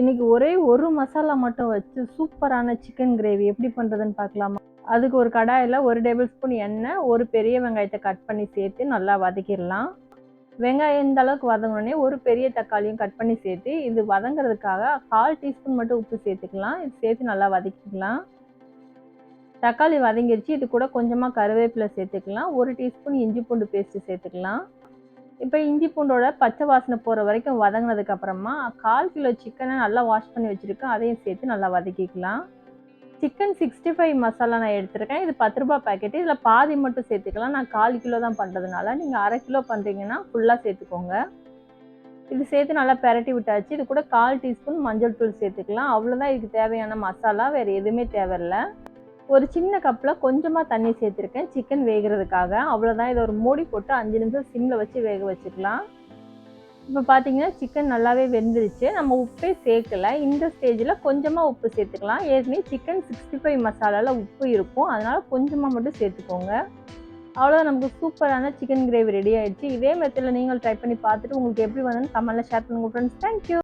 இன்னைக்கு ஒரே ஒரு மசாலா மட்டும் வச்சு சூப்பரான சிக்கன் கிரேவி எப்படி பண்ணுறதுன்னு பார்க்கலாமா? அதுக்கு ஒரு கடாயில் ஒரு டேபிள் ஸ்பூன் எண்ணெய் ஒரு பெரிய வெங்காயத்தை கட் பண்ணி சேர்த்து நல்லா வதக்கிடலாம். வெங்காயம் இந்த அளவுக்கு வதங்கினோடனே ஒரு பெரிய தக்காளியும் கட் பண்ணி சேர்த்து இது வதங்குறதுக்காக கால் டீஸ்பூன் மட்டும் உப்பு சேர்த்துக்கலாம். இது சேர்த்து நல்லா வதக்கிக்கலாம். தக்காளி வதங்கிருச்சு இது கூட கொஞ்சமாக கருவேப்பிலை சேர்த்துக்கலாம். ஒரு டீஸ்பூன் இஞ்சி பூண்டு பேஸ்ட்டு சேர்த்துக்கலாம். இப்போ இஞ்சி பூண்டோட பச்சை வாசனை போகிற வரைக்கும் வதங்கினதுக்கு அப்புறமா கால் கிலோ சிக்கனை நல்லா வாஷ் பண்ணி வச்சுருக்கேன். அதையும் சேர்த்து நல்லா வதக்கிக்கலாம். சிக்கன் சிக்ஸ்டி ஃபைவ் மசாலா நான் எடுத்திருக்கேன். இது பத்து ரூபா பேக்கெட் இதில் பாதி மட்டும் சேர்த்துக்கலாம். நான் கால் கிலோ தான் பண்ணுறதுனால நீங்கள் அரை கிலோ பண்ணுறீங்கன்னா ஃபுல்லாக சேர்த்துக்கோங்க. இது சேர்த்து நல்லா பெரட்டி விட்டாச்சு. இது கூட கால் டீஸ்பூன் மஞ்சள் தூள் சேர்த்துக்கலாம். அவ்வளோதான் இதுக்கு தேவையான மசாலா. வேறு எதுவுமே தேவையில்லை. ஒரு சின்ன கப்பில் கொஞ்சமாக தண்ணி சேர்த்துருக்கேன். சிக்கன் வேகிறதுக்காக. அவ்வளோதான் இதை ஒரு மூடி போட்டு அஞ்சு நிமிஷம் சிம்மில் வச்சு வேக வச்சுக்கலாம். இப்போ பார்த்தீங்கன்னா சிக்கன் நல்லாவே வெந்துருச்சு. நம்ம உப்பே சேர்க்கல. இந்த ஸ்டேஜில் கொஞ்சமாக உப்பு சேர்த்துக்கலாம். ஏற்கனவே சிக்கன் சிக்ஸ்டி ஃபைவ் மசாலாவில் உப்பு இருக்கும். அதனால் கொஞ்சமாக மட்டும் சேர்த்துக்கோங்க. அவ்வளோதான் நமக்கு சூப்பரான சிக்கன் கிரேவி ரெடி ஆகிடுச்சு இதே மெத்தடில் நீங்கள் ட்ரை பண்ணி பார்த்துட்டு உங்களுக்கு எப்படி வந்ததுன்னு கமெண்ட்டில் ஷேர் பண்ணுங்கள் ஃப்ரெண்ட்ஸ் தேங்க்யூ